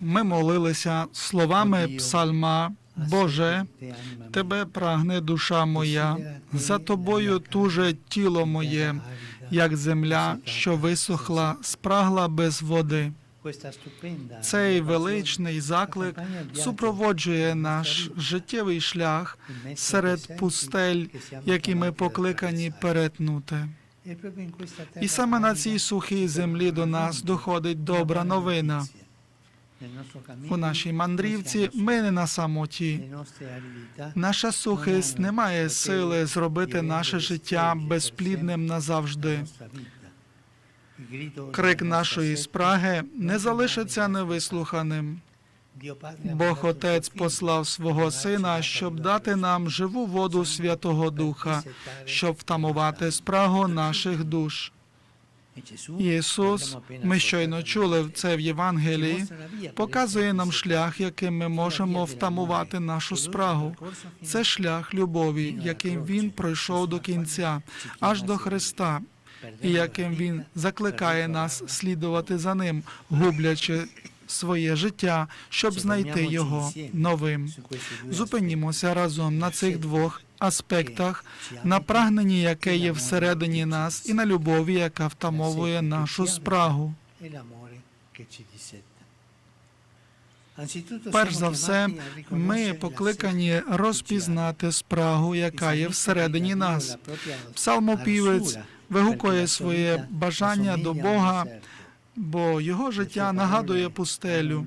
Ми молилися словами псалма Боже, Тебе прагне душа моя, за тобою туже тіло моє, як земля, що висохла, спрагла без води. Цей величний заклик супроводжує наш життєвий шлях серед пустель, які ми покликані перетнути. І саме на цій сухій землі до нас доходить добра новина. У нашій мандрівці ми не на самоті. Наша сухість не має сили зробити наше життя безплідним назавжди. Крик нашої спраги не залишиться невислуханим. Бог Отець послав свого Сина, щоб дати нам живу воду Святого Духа, щоб втамувати спрагу наших душ. Ісус, ми щойно чули це в Євангелії, показує нам шлях, яким ми можемо втамувати нашу спрагу. Це шлях любові, яким Він пройшов до кінця, аж до Христа, і яким Він закликає нас слідувати за ним, гублячи своє життя, щоб знайти його новим. Зупинімося разом на цих двох аспектах, на прагненні, яке є всередині нас, і на любові, яка втамовує нашу спрагу. Перш за все, ми покликані розпізнати спрагу, яка є всередині нас. Псалмопівець вигукує своє бажання до Бога. Бо його життя нагадує пустелю.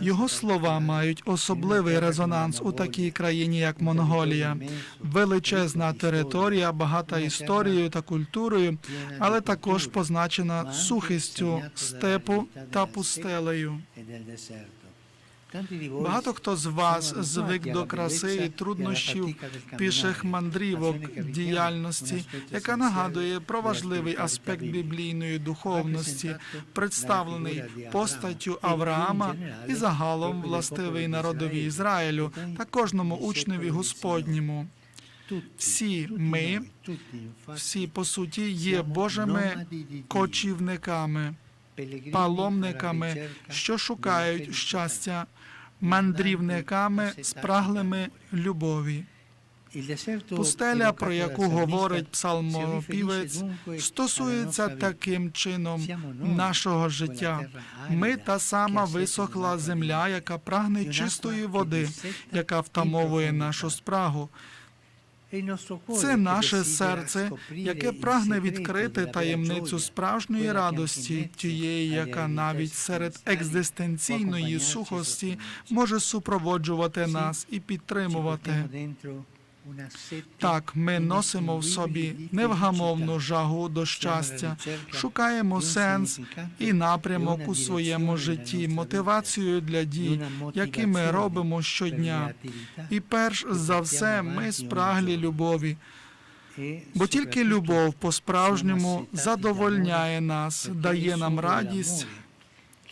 Його слова мають особливий резонанс у такій країні, як Монголія. Величезна територія, багата історією та культурою, але також позначена сухістю степу та пустелею. Багато хто з вас звик до краси і труднощів піших мандрівок діяльності, яка нагадує про важливий аспект біблійної духовності, представлений постаттю Авраама і загалом властивий народові Ізраїлю та кожному учневі Господньому. Всі ми, всі по суті, є Божими кочівниками, паломниками, що шукають щастя, мандрівниками, спраглими любові. Пустеля, про яку говорить псалмопівець, стосується таким чином нашого життя. Ми та сама висохла земля, яка прагне чистої води, яка втамовує нашу спрагу. Це наше серце, яке прагне відкрити таємницю справжньої радості, тієї, яка навіть серед екзистенційної сухості може супроводжувати нас і підтримувати. Так, ми носимо в собі невгамовну жагу до щастя, шукаємо сенс і напрямок у своєму житті, мотивацію для дій, які ми робимо щодня. І перш за все, ми спраглі любові, бо тільки любов по-справжньому задовольняє нас, дає нам радість,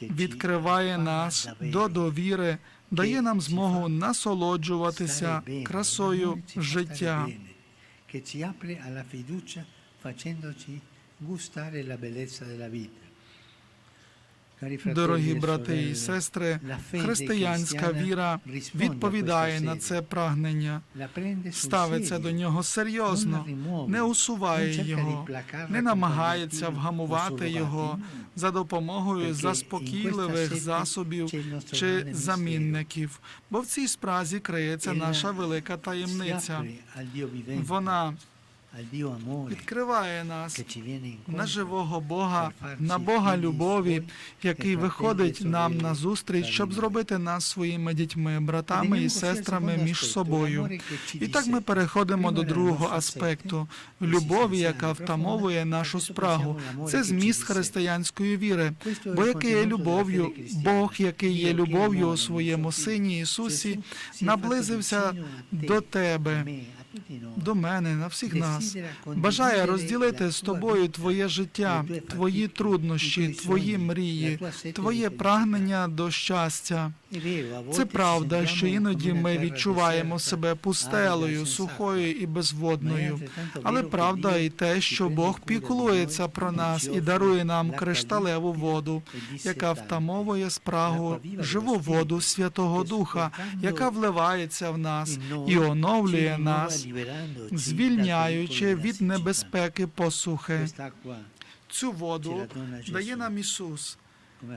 відкриває нас до довіри, дає нам змогу насолоджуватися красою життя. che ci apre alla fiducia facendoci gustare la bellezza della vita. Дорогі брати і сестри, християнська віра відповідає на це прагнення, ставиться до нього серйозно, не усуває його, не намагається вгамувати його за допомогою заспокійливих засобів чи замінників. Бо в цій спразі криється наша велика таємниця. Вона відкриває нас на живого Бога, на Бога любові, який виходить нам на зустріч, щоб зробити нас своїми дітьми, братами і сестрами між собою. І так ми переходимо до другого аспекту любові, яка втамовує нашу спрагу. Це зміст християнської віри. Бо який є любов'ю, Бог, який є любов'ю у своєму сині Ісусі, наблизився до тебе, до мене, на всіх нас. Бажає розділити з тобою твоє життя, твої труднощі, твої мрії, твоє прагнення до щастя. Це правда, що іноді ми відчуваємо себе пустелею, сухою і безводною. Але правда і те, що Бог піклується про нас і дарує нам кришталеву воду, яка втамовує спрагу, живу воду Святого Духа, яка вливається в нас і оновлює нас, звільняючи від небезпеки посухи. Цю воду дає нам Ісус.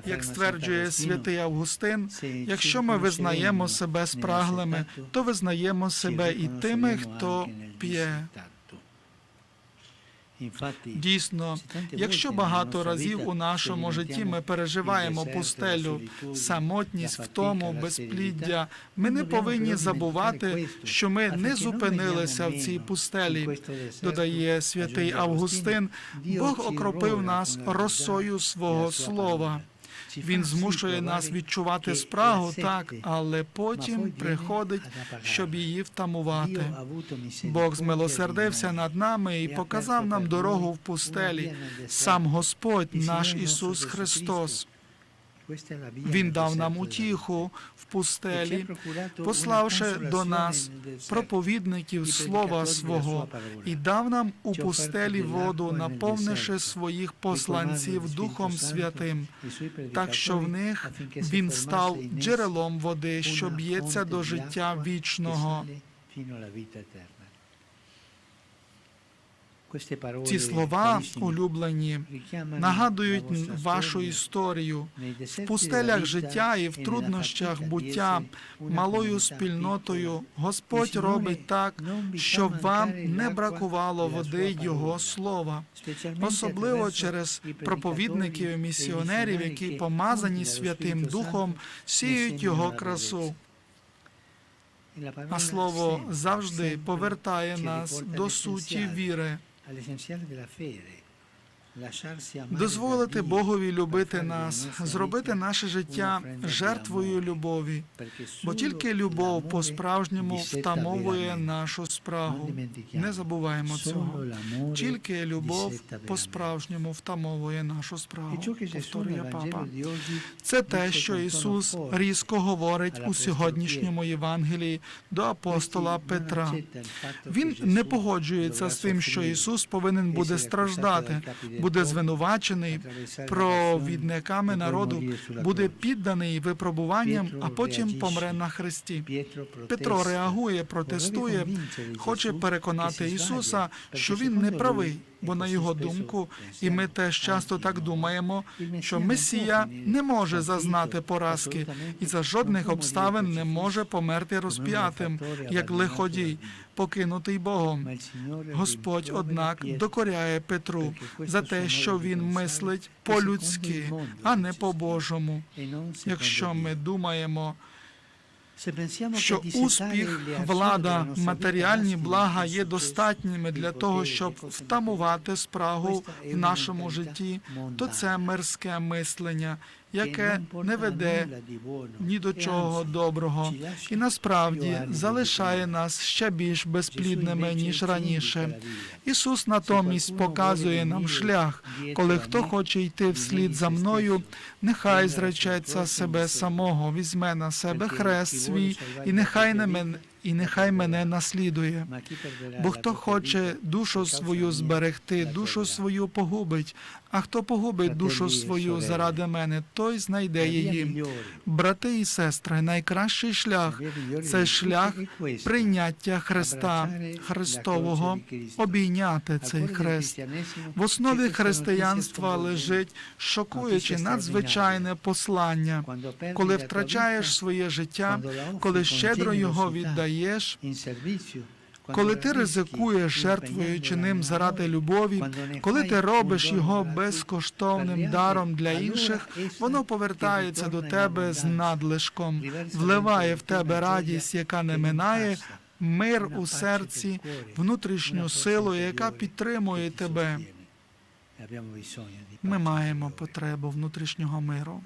Як стверджує святий Августин, якщо ми визнаємо себе спраглими, то визнаємо себе і тими, хто п'є. Дійсно, якщо багато разів у нашому житті ми переживаємо пустелю, самотність, втому, безпліддя, ми не повинні забувати, що ми не зупинилися в цій пустелі. Додає святий Августин, Бог окропив нас росою свого слова. Він змушує нас відчувати спрагу, так, але потім приходить, щоб її втамувати. Бог змилосердився над нами і показав нам дорогу в пустелі. Сам Господь, наш Ісус Христос. Він дав нам утіху в пустелі, пославши до нас проповідників слова свого, і дав нам у пустелі воду, наповнивши своїх посланців Духом Святим, так що в них він став джерелом води, що б'ється до життя вічного. Ці слова, улюблені, нагадують вашу історію в пустелях життя і в труднощах буття малою спільнотою. Господь робить так, щоб вам не бракувало води Його слова, особливо через проповідників і місіонерів, які помазані Святим Духом, сіють його красу. А слово завжди повертає нас до суті віри. all'essenziale fede. Дозволити Богові любити нас, зробити наше життя жертвою любові, бо тільки любов по-справжньому втамовує нашу спрагу. Не забуваємо цього. Тільки любов по-справжньому втамовує нашу спрагу. Повторює папа. Це те, що Ісус різко говорить у сьогоднішньому Євангелії до апостола Петра. Він не погоджується з тим, що Ісус повинен буде страждати, буде звинувачений провідниками народу, буде підданий випробуванням, а потім помре на хресті. Петро реагує, протестує, хоче переконати Ісуса, що він не правий. Бо на його думку, і ми теж часто так думаємо, що Месія не може зазнати поразки і за жодних обставин не може померти розп'ятим, як лиходій, покинутий Богом. Господь, однак, докоряє Петру за те, що він мислить по-людськи, а не по-божому. Якщо ми думаємо, що успіх, влада, матеріальні блага є достатніми для того, щоб втамувати спрагу в нашому житті, то це мирське мислення, яке не веде ні до чого доброго, і насправді залишає нас ще більш безплідними ніж раніше. Ісус натомість показує нам шлях, коли хто хоче йти вслід за мною, нехай зречеться себе самого, візьме на себе хрест свій, і нехай не мене. І нехай мене наслідує. Бо хто хоче душу свою зберегти, душу свою погубить, а хто погубить душу свою заради мене, той знайде її. Брати і сестри, найкращий шлях це шлях прийняття Христа Христового, обійняти цей хрест. В основі християнства лежить шокуюче надзвичайне послання, коли втрачаєш своє життя, коли щедро його віддаєш. Коли ти ризикуєш, жертвуючи ним заради любові, коли ти робиш його безкоштовним даром для інших, воно повертається до тебе з надлишком, вливає в тебе радість, яка не минає, мир у серці, внутрішню силу, яка підтримує тебе. Ми маємо потребу внутрішнього миру.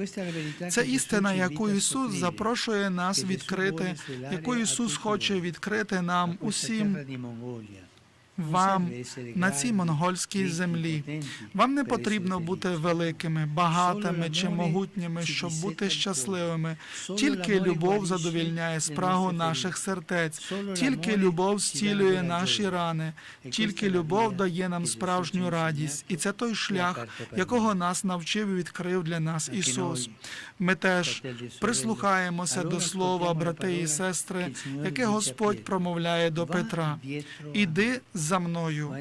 Це істина, яку Ісус запрошує нас відкрити, яку Ісус хоче відкрити нам усім вам на цій монгольській землі. Вам не потрібно бути великими, багатими чи могутніми, щоб бути щасливими. Тільки любов задовільняє спрагу наших сердець, тільки любов зцілює наші рани, тільки любов дає нам справжню радість, і це той шлях, якого нас навчив і відкрив для нас Ісус. Ми теж прислухаємося до слова, брати і сестри, яке Господь промовляє до Петра. Іди за мною,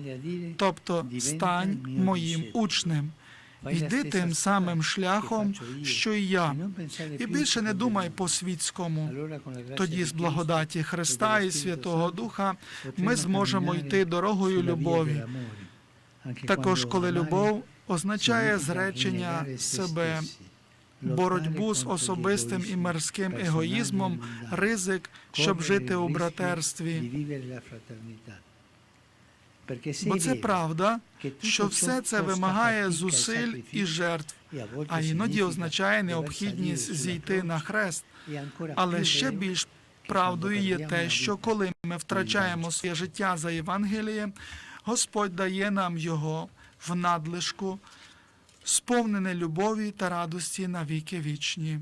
тобто стань моїм учнем. Йди тим самим шляхом, що й я, і більше не думай по світському. Тоді з благодаті Христа і Святого Духа ми зможемо йти дорогою любові. Також, коли любов означає зречення себе, боротьбу з особистим і мирським егоїзмом, ризик, щоб жити у братерстві. Бо це правда, що все це вимагає зусиль і жертв, а іноді означає необхідність зійти на хрест. Але ще більш правдою є те, що коли ми втрачаємо своє життя за Євангеліє, Господь дає нам його в надлишку, сповнене любові та радості на віки вічні.